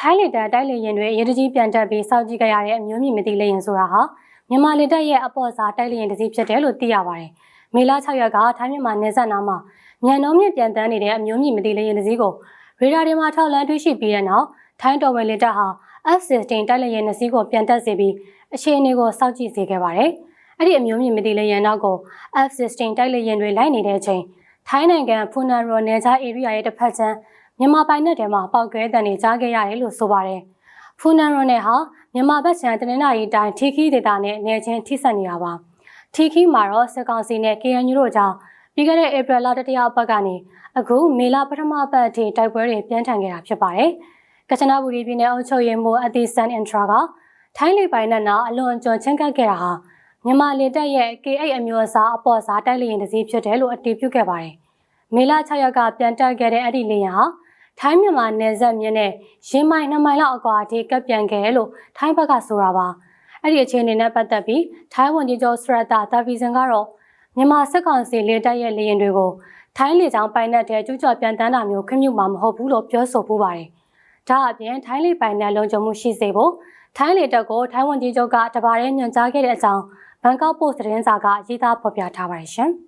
ထိုင်းလေတပ်တိုက်လေရင်တွေရေတကြီးပြန်တက်ပြီးစောင့်ကြည့်ကြရတဲ့အမျိုးမြင့်မသိလေရင်ဆိုတာဟာမြန်မာလေတပ်ရဲ့အပေါ်စားတိုက်လေရင်တစ်စီးဖြစ်တယ်လို့သိရပါတယ်။မေလ6ရက်ကထိုင်းမြန်မာနယ်စပ်နားမှာမြန်နှုံးမြင့်ပြန်တန်းနေတဲ့အမျိုးမြင့်မသိလေရင်တစ်စီးကိုရေဒါတွေမှာထောက်လန်းတွေ့ရှိပြီးတဲ့နောက်ထိုင်းတော်ဝင်လေတပ်ဟာ F-16 တိုက်လေရင်တစ်စီးကိုပြန်တက်စေပြီးအခြေအနေကိုစောင့်ကြည့်စေခဲ့ပါတယ်။အဲ့ဒီအမျိုးမြင့်မသိလေရင်နောက်ကို F-16 တိုက်လေရင်တွေလိုက်နေတဲ့အချိန်ထိုင်းနိုင်ငံဖူနန်ရိုနယ်ခြား area ရဲ့တစ်ဖက်ခြမ်း မြန်မာပိုင်နက်ထဲမှာပောက်ကွဲတံတွေကြားခဲ့ရတယ်လို့ဆိုပါတယ်။ဖူနန်ရိုနယ်ဟာမြန်မာဘက်ခြမ်းတနင်္လာရီတိုင်းထီခီဒေသနဲ့နေချင်းထိစပ်နေတာပါ။ထီခီမှာတော့စစ်ကောင်စီနဲ့ KNU တို့ကြောင့်ပြီးခဲ့တဲ့ဧပြီလတတိယပတ်ကနေအခုမေလပထမပတ်အထိတိုက်ပွဲတွေပြင်းထန်ခဲ့တာဖြစ်ပါတယ်။ကချနာဘူရီပြည်နယ်အုပ်ချုပ်ရေးမှူးအသီဆန်အင်ထရာကထိုင်းလေပိုင်နက်နာအလွန်အကျွံချင်းကပ်ခဲ့တာဟာမြန်မာလေတပ်ရဲ့ K8 အမျိုးအစားအပေါ်စားတိုက်လေရင်တစ်စီးဖြစ်တယ်လို့အတည်ပြုခဲ့ပါတယ်။မေလ6ရက်ကပြန်တက်ခဲ့တဲ့အဲ့ဒီလေယာဉ်ဟာ ထိုင်းမြန်မာနယ်စပ်မြင်းနဲ့ရင်းမိုင်2မိုင်လောက်အကွာအထိကပ်ပြန်ခဲ့လို့ထိုင်းဘက်ကဆိုတာပါအဲ့ဒီအခြေအနေနဲ့ပတ်သက်ပြီးထိုင်းဝန်ကြီးချုပ်စရတာတာဗီဇန်ကတော့မြန်မာစစ်ကောင်စီလေတပ်ရဲ့လေရင်တွေကိုထိုင်းလေကြောင်းပိုင်နက်တဲ့ကျူးကျော်ပြန်တန်းတာမျိုးခွင့်ပြုမှာမဟုတ်ဘူးလို့ပြောဆိုပူပါတယ်ဒါအပြင်ထိုင်းလေပိုင်နက်လုံခြုံမှုရှိစေဖို့ထိုင်းလေတပ်ကိုထိုင်းဝန်ကြီးချုပ်ကတပါးရဲညွှန်ကြားခဲ့တဲ့အကြောင်းဘန်ကောက်ပို့စ်သတင်းစာကရေးသားဖော်ပြထားပါတယ်ရှင်။